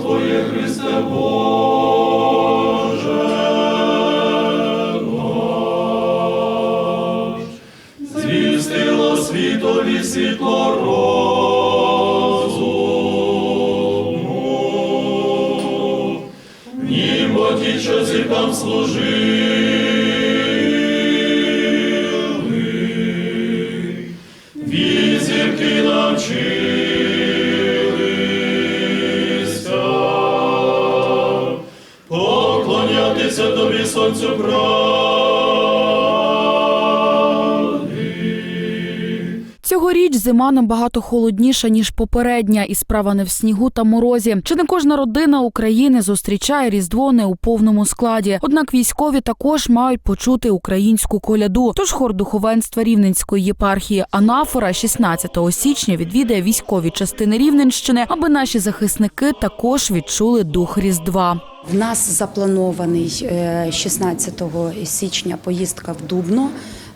Твоє Христе Боже наш. Звістило світові світло розуму, німо ті, що зіркам служили, сонцю правди. Цьогоріч зима набагато холодніша ніж попередня, і справа не в снігу та морозі. Чи не кожна родина України зустрічає різдво не у повному складі? Однак військові також мають почути українську коляду. Тож хор духовенства Рівненської єпархії Анафора 16 січня відвідає військові частини Рівненщини, аби наші захисники також відчули дух Різдва. В нас запланований е, 16 січня поїздка в Дубно,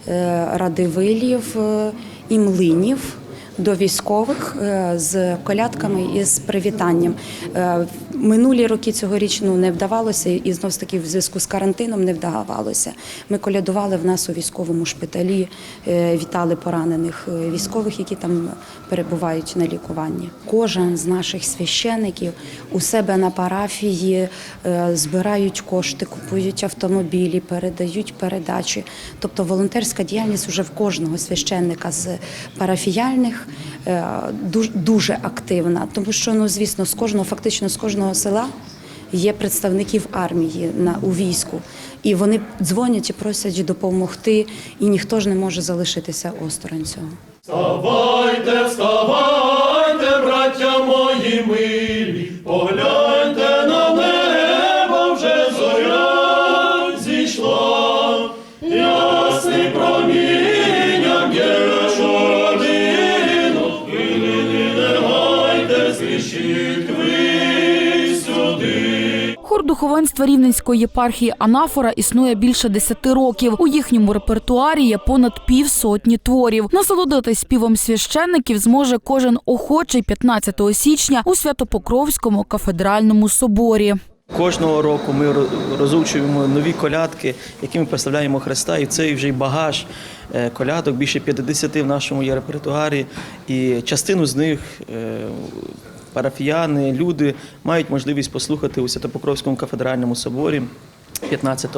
е, Радивилів е, і Млинів. До військових е, з колядками і з привітанням. Минулі роки цьогоріч ну, не вдавалося, і знов таки в зв'язку з карантином не вдавалося. Ми колядували в нас у військовому шпиталі, е, вітали поранених е, військових, які там перебувають на лікуванні. Кожен з наших священиків у себе на парафії е, збирають кошти, купують автомобілі, передають передачі. Тобто волонтерська діяльність вже в кожного священника з парафіяльних дуже активна, тому що ну звісно, з кожного фактично з кожного села. Є представників армії на у війську, і вони дзвонять і просять допомогти, і ніхто ж не може залишитися осторонь цього. Вставайте, вставайте, браття мої милі, погляньте на небо, вже зоря зійшла, ясний проміння б'єшу родину, не гайте, спішіть ви. Духовенства Рівненської єпархії Анафора існує більше десяти років. У їхньому репертуарі є понад півсотні творів. Насолодитись співом священників зможе кожен охочий 15 січня у Святопокровському кафедральному соборі. Кожного року ми розучуємо нові колядки, якими представляємо Христа, і цей вже й багаж е, колядок, більше 50 в нашому є репертуарі. І частину з них е, парафіяни, люди мають можливість послухати у Святопокровському кафедральному соборі. 15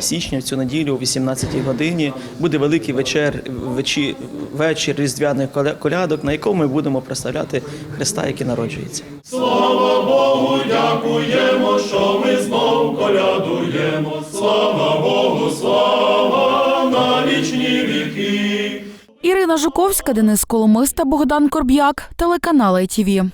січня в цю неділю о 18-й годині буде великий вечір, вечі- вечір різдвяних колядок, на якому ми будемо представляти Христа, який народжується. Слава Богу, дякуємо, що ми знов колядуємо. Слава Богу, слава на вічні віки. Ірина Жуковська, Денис Коломиста, Богдан Корб'як, телеканал ITV.